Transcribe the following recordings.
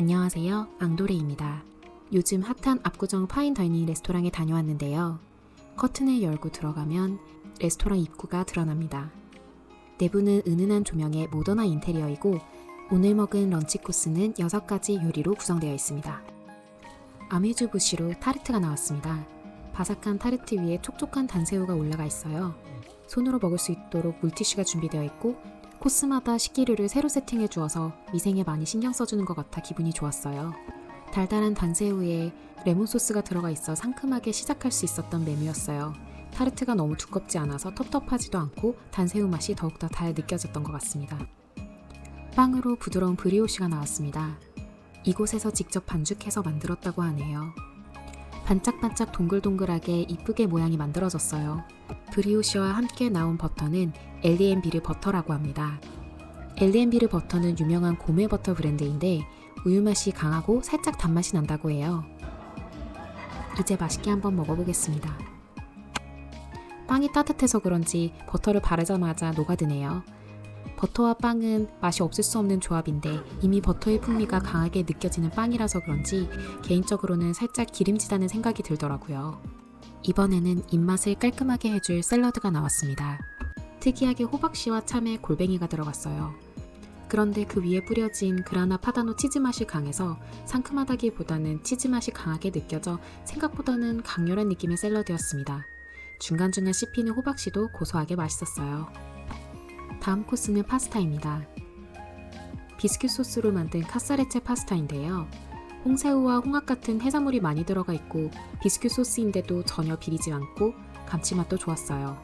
안녕하세요. 앙도레입니다. 요즘 핫한 압구정 파인 다이닝 레스토랑에 다녀왔는데요. 커튼을 열고 들어가면 레스토랑 입구가 드러납니다. 내부는 은은한 조명의 모던한 인테리어이고 오늘 먹은 런치 코스는 6가지 요리로 구성되어 있습니다. 아메주 부시로 타르트가 나왔습니다. 바삭한 타르트 위에 촉촉한 단새우가 올라가 있어요. 손으로 먹을 수 있도록 물티슈가 준비되어 있고 코스마다 식기류를 새로 세팅해 주어서 위생에 많이 신경 써주는 것 같아 기분이 좋았어요. 달달한 단새우에 레몬 소스가 들어가 있어 상큼하게 시작할 수 있었던 메뉴였어요. 타르트가 너무 두껍지 않아서 텁텁하지도 않고 단새우 맛이 더욱더 잘 느껴졌던 것 같습니다. 빵으로 부드러운 브리오시가 나왔습니다. 이곳에서 직접 반죽해서 만들었다고 하네요. 반짝반짝 동글동글하게 이쁘게 모양이 만들어졌어요. 브리오시와 함께 나온 버터는 엘리엔비르 버터라고 합니다. 엘리엔비르 버터는 유명한 고메 버터 브랜드인데 우유 맛이 강하고 살짝 단맛이 난다고 해요. 이제 맛있게 한번 먹어보겠습니다. 빵이 따뜻해서 그런지 버터를 바르자마자 녹아드네요. 버터와 빵은 맛이 없을 수 없는 조합인데 이미 버터의 풍미가 강하게 느껴지는 빵이라서 그런지 개인적으로는 살짝 기름지다는 생각이 들더라고요. 이번에는 입맛을 깔끔하게 해줄 샐러드가 나왔습니다. 특이하게 호박씨와 참외, 골뱅이가 들어갔어요. 그런데 그 위에 뿌려진 그라나 파다노 치즈 맛이 강해서 상큼하다기보다는 치즈 맛이 강하게 느껴져 생각보다는 강렬한 느낌의 샐러드였습니다. 중간중간 씹히는 호박씨도 고소하게 맛있었어요. 다음 코스는 파스타입니다. 비스큐 소스로 만든 카사레체 파스타인데요. 홍새우와 홍합 같은 해산물이 많이 들어가 있고 비스큐 소스인데도 전혀 비리지 않고 감칠맛도 좋았어요.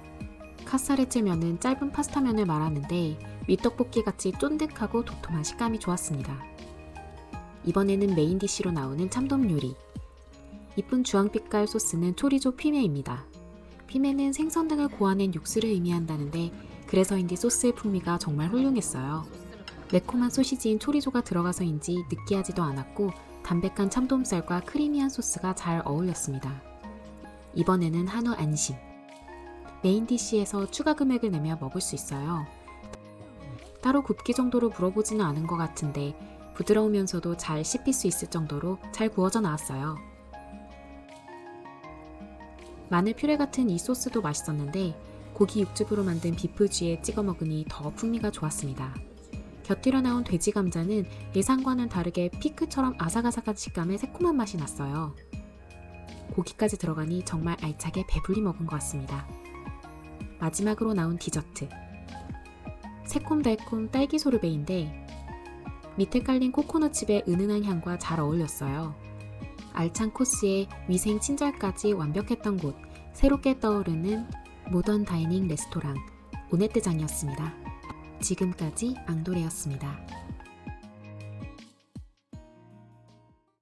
카사레체면은 짧은 파스타면을 말하는데 윗떡볶이 같이 쫀득하고 도톰한 식감이 좋았습니다. 이번에는 메인 디시로 나오는 참돔 요리. 이쁜 주황빛깔 소스는 초리조 피메입니다. 피메는 생선 등을 고아낸 육수를 의미한다는데 그래서인지 소스의 풍미가 정말 훌륭했어요. 매콤한 소시지인 초리조가 들어가서인지 느끼하지도 않았고 담백한 참돔살과 크리미한 소스가 잘 어울렸습니다. 이번에는 한우 안심. 메인 디시에서 추가 금액을 내며 먹을 수 있어요. 따로 굽기 정도로 물어보지는 않은 것 같은데 부드러우면서도 잘 씹힐 수 있을 정도로 잘 구워져 나왔어요. 마늘 퓨레 같은 이 소스도 맛있었는데 고기 육즙으로 만든 비프쥐에 찍어 먹으니 더 풍미가 좋았습니다. 곁들여 나온 돼지 감자는 예상과는 다르게 피크처럼 아삭아삭한 식감의 새콤한 맛이 났어요. 고기까지 들어가니 정말 알차게 배불리 먹은 것 같습니다. 마지막으로 나온 디저트. 새콤달콤 딸기 소르베인데 밑에 깔린 코코넛 칩의 은은한 향과 잘 어울렸어요. 알찬 코스에 위생 친절까지 완벽했던 곳, 새롭게 떠오르는 모던 다이닝 레스토랑 오네트장이었습니다. 지금까지 앙도레였습니다.